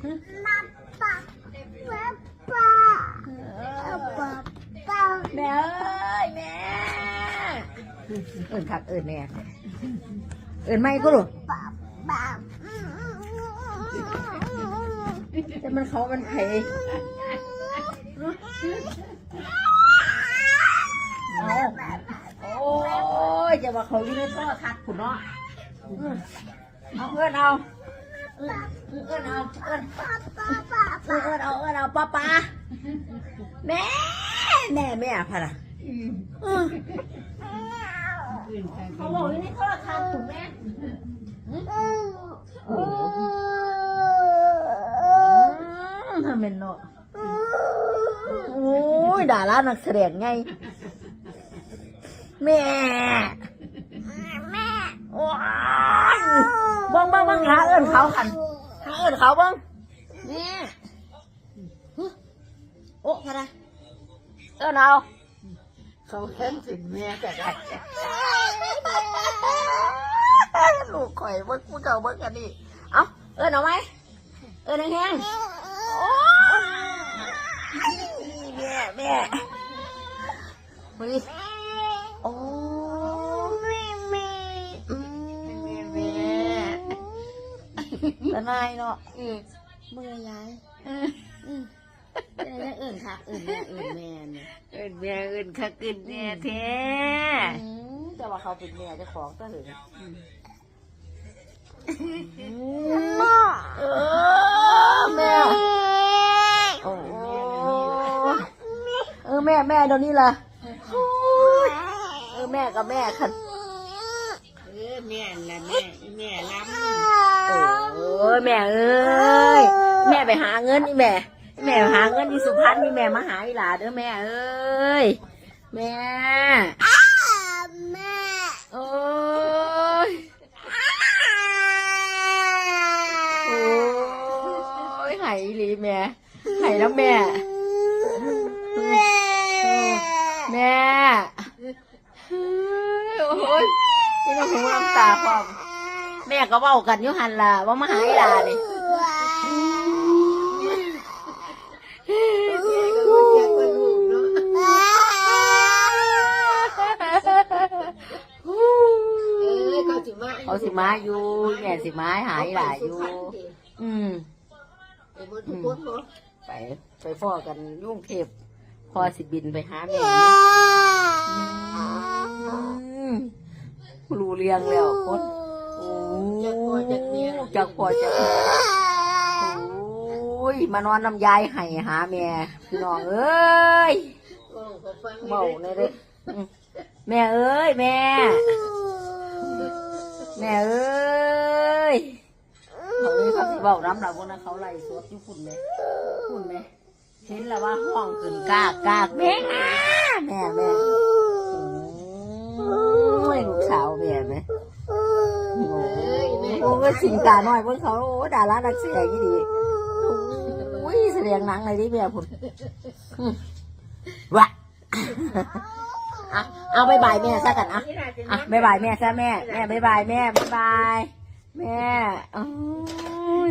แม่เอ้ยแม่เอิ่นคักเอิ่นแน่เอิ่นไม่ก็หรอแต่มันเขามันไผ่เอาโอ้ยจะว่าเขาอยู่ในท่อทัดขุนเนาะเอืมเอาเอินเอา เอินเอินเอาเอินเอินเอินเอาเอินเอาป้าป้าแม่แม่แม่พะนะเขาบอกอยู่ในท่อทัดขุนแม่โอ้ทำเป็นเนาะโอ้ยด่าร้านนักแสดงไง แม่ แม่ว้าย งหาเอิญเขาขันหาเอิญเขาเบังแม่โอ้พะนะเอิญเอาเขาเห็นถึงแม่แต่ได้ลูกข่อยเบิ้งมึงเก่าเบิ้งกันดิเอาเอิญเอาไหมเอิญแห้งโอ้แม่แม่โอ้แม่แม่อืมแม่ ละนายเนาะอืมเมื่อยายอืมเป็นอะไรเอิญค่ะเอิญแม่เอิญแม่เนี่ยเอินแม่เอินคักเอินแม่แท้อืมแต่ว่าเขาเป็นแม่เจ้าของก็ถึงเออแม่ โอ้เออแม่แม่เดี๋ยวนี้ล่ะ เออแม่กับแม่คัน เออแม่ละแม่แม่ล้โอ้ยแม่เอ้ยแม่ไปหาเงินนี่แม่แม่ไปหาเงินที่สุพรรณนี่แม่มาหาอีหลาเด้อแม่เอ้ยแม่โอ้ยโอ้ยไหายอีหลีแม่ไหายแล้วแม่แม่เฮ้ยโอ้ย นี่ต้องหูน้ำตาพร้อมแม่ก็เว้ากันอยู่หันล่ะว่ามาหาอีหลานี่ำก็รู้จักว่าลูกเขาสิมาอยู่แม่สิมาหาอีหลาอยู่ อืมไอ้บนทุกคนบ่ไปไปฟ้อกันยุ่งเทพพอสิบินไปหาแม่อืม รู้เรียงแล้วคนโอ้จักพ่อจักแม่จักพอจักแม่โอ้ยมานอนน้ำยายให้หาแม่พี่น้องเอ้ยโอ้เขาฟังเบาเลยเด้ออืมแม่เอ้ยแม่ แม่เอ้ยเขาเลยเขาสิเบาน้ำเราพวกนั้นเขาไล่สวดอยู่ฝุ่นไหมฝุ่นไหมเห็นแล้วว่าห้องขึ้นกากกากแม่แม่แม่โอ้ย ลูกสาวแม่ไหมโอ้โหสิงตาหน่อยเพิ่นเขาโอ้ดารานักแสดงยี่ดีโอ้ยแสดงหนังอะไรดิแม่พุ่นอืมวะอะเอาบายบายแม่ซะกันอะอะบายบายแม่ซะแม่แม่บายบายแม่บายบายแม่โอ้ย